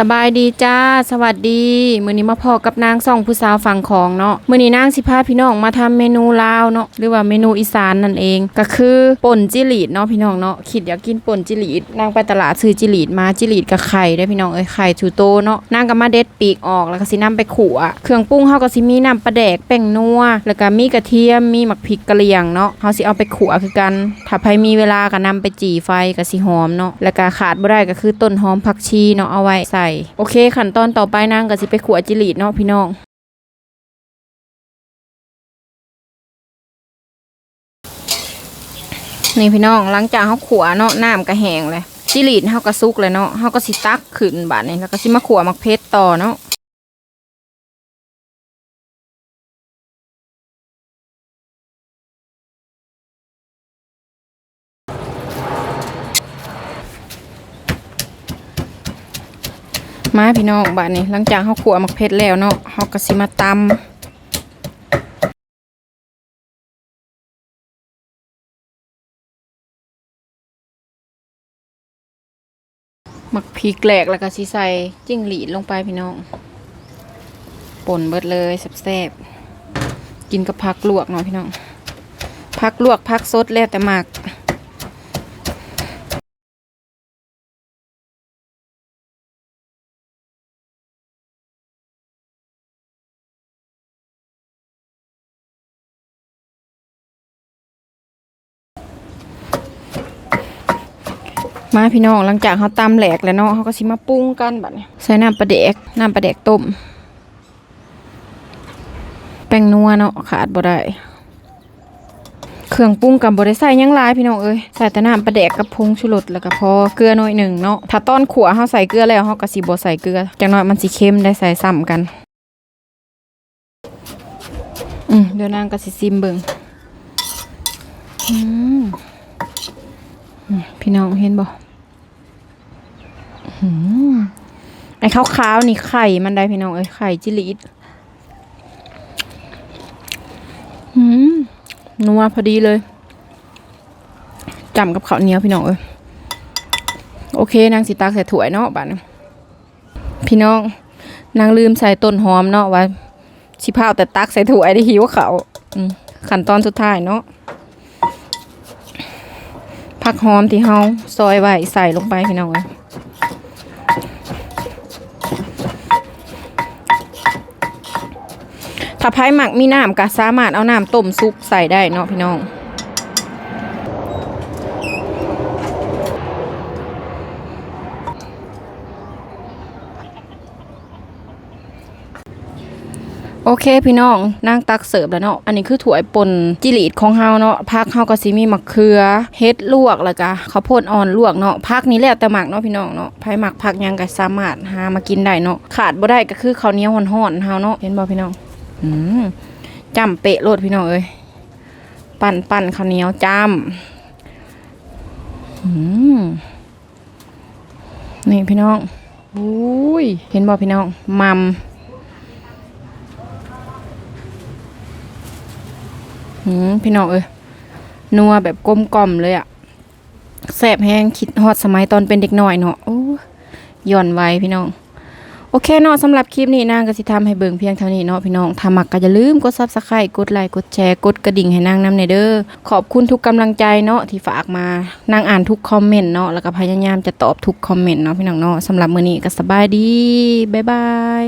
สบายดีจ้า สวัสดี มื้อนี้มาพอกับนางส่องผู้สาวฝั่งของเนาะมื้อนี้นางสิพาพี่น้องมาทำเมนูลาวเนาะหรือว่าเมนูอีสานนั่นเอง ก็คือป่นจิหลีดเนาะพี่น้องเนาะคิดอยากกินป่นจิหลีดนางไปตลาดซื้อจิหลีดมาจิหลีดกับไข่ได้พี่น้องเอ้ยไข่ชูโตเนาะนางก็มาเด็ดปีกออกแล้วก็สินำไปขัวเครื่องปรุงเฮาก็สิมีน้ำปลาแดกแป้งนัวแล้วก็มีกระเทียมมีหมักพริกกะเหรี่ยงเนาะเฮาสิเอาไปขัวคือกันถ้าใครมีเวลาก็นำไปจี่ไฟก็สิหอมเนาะแล้วก็ขาดบ่ได้ก็คือต้นหอมผักชีเนาะเอาไว้ใส่โอเคขั้นตอนต่อไปนางก็สิไปขวดจิลีดเนาะพี่น้องนี่พี่น้องหลังจากเขาขวเนาะน้ำก็แห้งเลยจิลีดเขาก็ซุกเลยเนาะเขาก็สิตักขึ้นบาดนี้แล้วก็สิมาขวมักเพชรต่อเนาะ มาพี่น้องบาดนี้หลังจากเฮาขัวมักเพชรแล้วเนาะเฮาก็สิมาตำมักพริกแหลกแล้วก็สิใส่จิ้งหรีดลงไปพี่น้องป่นเบิดเลยแซ่บๆกินกับผักลวกเนาะพี่น้องผักลวกผักสดแล้วแต่หมัก มาพี่น้องหลังจากเขาตำแหลกแล้วเนาะเขาก็สิมาปรุงกันบัดนี้ใส่น้ำปลาแดกน้ำปลาแดกต้มแป้งนัวเนาะขาดบ่ได้เครื่องปรุงกับบ่ได้ใส่ยังลายพี่น้องเอ้ยใส่แต่น้ำปลาแดกกับผงชูรสแล้วก็พอเกลือหน่อยหนึ่งเนาะถ้าตอนขัวเฮาใส่เกลือแล้วเฮาก็สิบ่ใส่เกลือจังน้อยมันสิเค็มได้ใส่ซ้ำกันอืมเดี๋ยวนางก็สิซิมเบิงอืมพี่น้องเห็นบ่อืม ไอ้ขาวๆนี่ไข่มันได้พี่น้องเอ้ยไข่จิลีดอืมนัวพอดีเลยจำกับข้าวเหนียวพี่น้องเอ้ยโอเคนางสิตักใส่ถ้วยเนาะบ้านพี่น้องนางลืมใส่ต้นหอมเนาะว่าชิพาวแต่ตักใส่ถ้วยได้หิวเขาขั้นตอนสุดท้ายเนาะผักหอมที่เฮาซอยไว้ใส่ลงไปพี่น้องเอ้ย ถ้าไผ่หมักมีน้ำก็สามารถเอาน้ำต้มซุปใส่ได้เนาะพี่น้องโอเคพี่น้องนั่งตักเสิร์ฟแล้วเนาะอันนี้คือถั่วยป่นจิหลีดของเฮาเนาะพักเฮาก็สิมีมะเขือเฮ็ดลวกแล้วก็ข้าวโพดอ่อนลวกเนาะพักนี้แล้วแต่หมักเนาะพี่น้องเนาะไผหมักพักยังก็สามารถหามากินได้เนาะขาดบ่ได้ก็คือข้าวเหนียวห่อนๆเฮาเนาะเห็นบ่พี่น้อง จำเปะโลดพี่น้องเอ้ยปั่นปั่นข้าวเหนียวจำนี่พี่น้องอุ้ยเห็นบ่พี่น้องมัมหืมพี่น้องเอ้ยนัวแบบกลมกล่อมเลยอะแสบแห้งคิดฮอดสมัยตอนเป็นเด็กหน้อยเนาะโอ้ย่อนไว้พี่น้อง โอเคเนาะสำหรับคลิปนี้นางก็สิทำให้เบิ่งเพียงเท่านี้เนาะพี่น้องถ้ามักก็อย่าลืมกด Subscribe กดไลค์กดแชร์กดกระดิ่งให้นางนำในเด้อขอบคุณทุกกำลังใจเนาะที่ฝากมานางอ่านทุกคอมเมนต์เนาะแล้วก็พยายามจะตอบทุกคอมเมนต์เนาะพี่น้องเนาะสำหรับมื้อนี้ก็สบายดีบ๊ายบาย